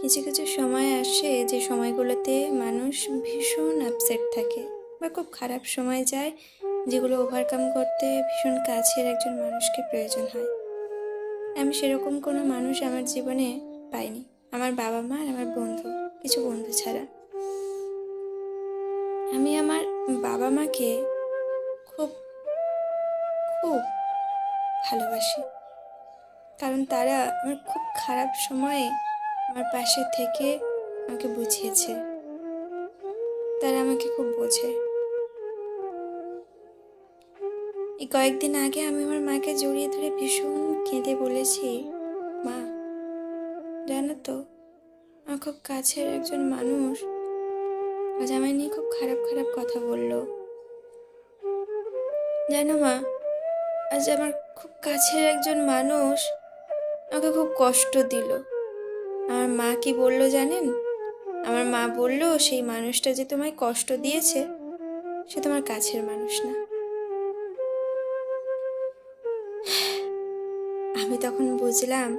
কিছু কিছু সময় আসে যে সময়গুলোতে মানুষ ভীষণ আপসেট থাকে বা খুব খারাপ সময় যায় যেগুলো ওভারকাম করতে ভীষণ কাছের একজন মানুষকে প্রয়োজন হয়। আমি সেরকম কোনো মানুষ আমার জীবনে পাইনি। আমার বাবা মা আর আমার বন্ধু, কিছু বন্ধু ছাড়া। আমি আমার বাবা মাকে খুব খুব ভালোবাসি। কারণ তারা আমার খুব খারাপ সময়ে আমার পাশে থেকে আমাকে বুঝিয়েছে। তারা আমাকে খুব বোঝে। এই কয়েকদিন আগে আমি আমার মাকে জড়িয়ে ধরে ভীষণ কেঁদে বলেছি, মা, জানো তো, আমার খুব কাছের একজন মানুষ আজ আমায় নিয়ে খুব খারাপ খারাপ কথা বলল। জানো মা, আজ আমার খুব কাছের একজন মানুষ আমাকে খুব কষ্ট দিল। আমার মা কি বলল জানেন? আমার মা বলল, সেই মানুষটা যে তোমায় কষ্ট দিয়েছে, সে তোমার কাছের মানুষ না। আমি তখন বুঝলাম,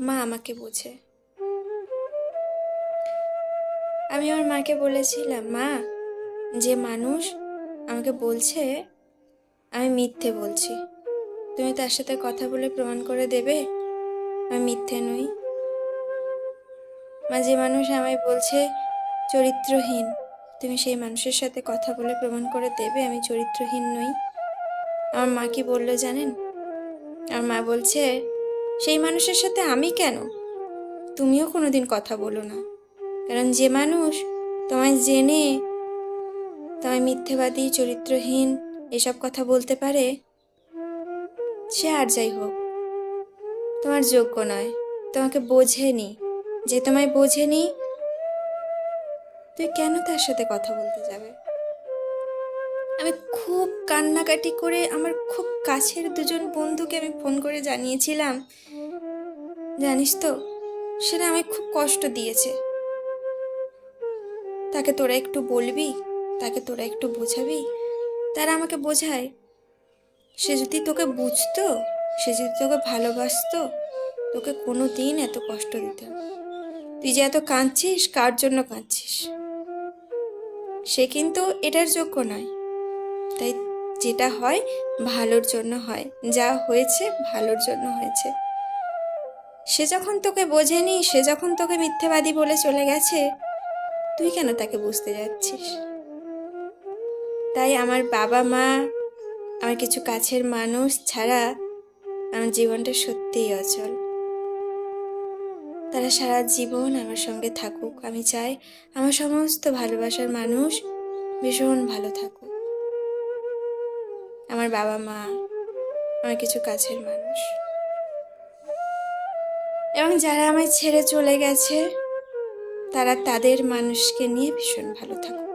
মা আমাকে বোঝে। আমি আমার মাকে বলেছিলাম, মা, যে মানুষ আমাকে বলছে, আমি মিথ্যে বলছি। তুমি তার সাথে কথা বলে প্রমাণ করে দেবে? আমি মিথ্যে নই। মা যে মানুষ আমায় বলছে, চরিত্রহীন। তুমি সেই মানুষের সাথে কথা বলে প্রমাণ করে দেবে, আমি চরিত্রহীন নই। আমার মা কি বলল জানেন? আমার মা বলছে, সেই মানুষের সাথে আমি কেন? তুমিও কোনোদিন কথা বলো না। কারণ যে মানুষ তোমায় জেনে, তোমায় মিথ্যেবাদী, চরিত্রহীন, এসব কথা বলতে পারে, সে আর যাই হোক। তোমার যোগ্য নয়। তোমাকে বোঝেনি। যে তোমায় বোঝেনি, তুই কেন তার সাথে কথা বলতে যাবে? আমি খুব কান্নাকাটি করে আমার খুব কাছের দুজন বন্ধুকে আমি ফোন করে জানিয়েছিলাম। জানিস তো, সেটা আমায় খুব কষ্ট দিয়েছে। তাকে তোরা একটু বলবি? তাকে তোরা একটু বোঝাবি? তারা আমাকে বোঝায়। সে যদি তোকে বুঝতো সে যদি তোকে ভালোবাসতো, তোকে কোনো দিন এত কষ্ট দিত তুই যে এত কাঁদছিস, কার জন্য কাঁদছিস? সে কিন্তু এটার যোগ্য নয়। তাই যেটা হয়, ভালোর জন্য হয়। যা হয়েছে, ভালোর জন্য হয়েছে। সে যখন তোকে বোঝেনি, সে যখন তোকে মিথ্যেবাদী বলে চলে গেছে, তুই কেন তাকে বুঝতে যাচ্ছিস? তাই আমার বাবা মা, আমার কিছু কাছের মানুষ ছাড়া আমার জীবনটা সত্যিই অচল। তারা সারা জীবন আমার সঙ্গে থাকুক। আমি চাই আমার সমস্ত ভালোবাসার মানুষ ভীষণ ভালো থাকুক। আমার বাবা মা আমার কিছু কাছের মানুষ। এবং যারা আমায় ছেড়ে চলে গেছে, তারা তাদের মানুষকে নিয়ে ভীষণ ভালো থাকুক।